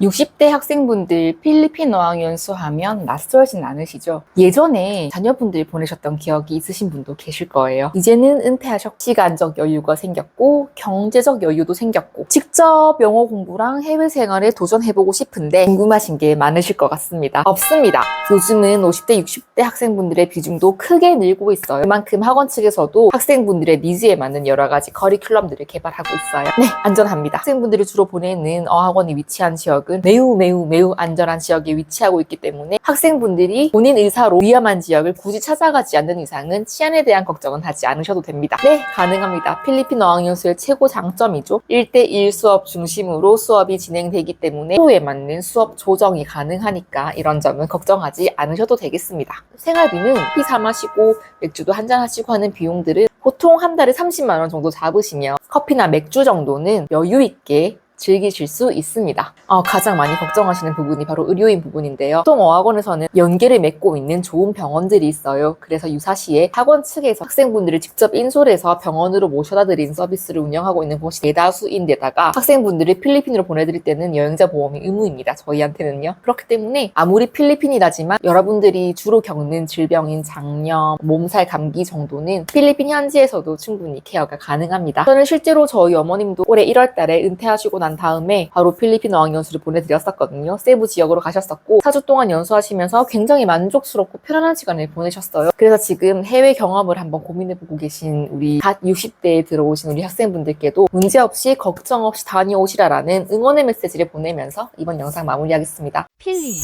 60대 학생분들 필리핀 어학 연수 하면 낯설진 않으시죠? 예전에 자녀분들 보내셨던 기억이 있으신 분도 계실 거예요. 이제는 은퇴하셨고 시간적 여유가 생겼고 경제적 여유도 생겼고 직접 영어 공부랑 해외 생활에 도전해보고 싶은데 궁금하신 게 많으실 것 같습니다. 없습니다. 요즘은 50대, 60대 학생분들의 비중도 크게 늘고 있어요. 그만큼 학원 측에서도 학생분들의 니즈에 맞는 여러 가지 커리큘럼들을 개발하고 있어요. 네, 안전합니다. 학생분들이 주로 보내는 어학원이 위치한 지역 은 매우 매우 매우 안전한 지역에 위치하고 있기 때문에 학생분들이 본인 의사로 위험한 지역을 굳이 찾아가지 않는 이상은 치안에 대한 걱정은 하지 않으셔도 됩니다. 네, 가능합니다. 필리핀 어학연수의 최고 장점이죠. 1대1 수업 중심으로 수업이 진행되기 때문에 프로에 맞는 수업 조정이 가능하니까 이런 점은 걱정하지 않으셔도 되겠습니다. 생활비는 피사 마시고 맥주도 한잔 하시고 하는 비용들은 보통 한 달에 30만 원 정도 잡으시면 커피나 맥주 정도는 여유 있게 즐기실 수 있습니다. 어, 가장 많이 걱정하시는 부분이 바로 의료인 부분인데요. 보통 어학원에서는 연계를 맺고 있는 좋은 병원들이 있어요. 그래서 유사시에 학원 측에서 학생분들을 직접 인솔해서 병원으로 모셔다 드리는 서비스를 운영하고 있는 곳이 대다수인데다가 학생분들을 필리핀으로 보내드릴 때는 여행자 보험이 의무입니다. 저희한테는요. 그렇기 때문에 아무리 필리핀이라지만 여러분들이 주로 겪는 질병인 장염, 몸살, 감기 정도는 필리핀 현지에서도 충분히 케어가 가능합니다. 저는 실제로 저희 어머님도 올해 1월 달에 은퇴하시고 난 다음에 바로 필리핀 어학 연수를 보내드렸었거든요. 세부 지역으로 가셨었고 4주 동안 연수하시면서 굉장히 만족스럽고 편안한 시간을 보내셨어요. 그래서 지금 해외 경험을 한번 고민해보고 계신 우리 갓 60대에 들어오신 우리 학생분들께도 문제없이 걱정 없이 다녀오시라라는 응원의 메시지를 보내면서 이번 영상 마무리하겠습니다. 필리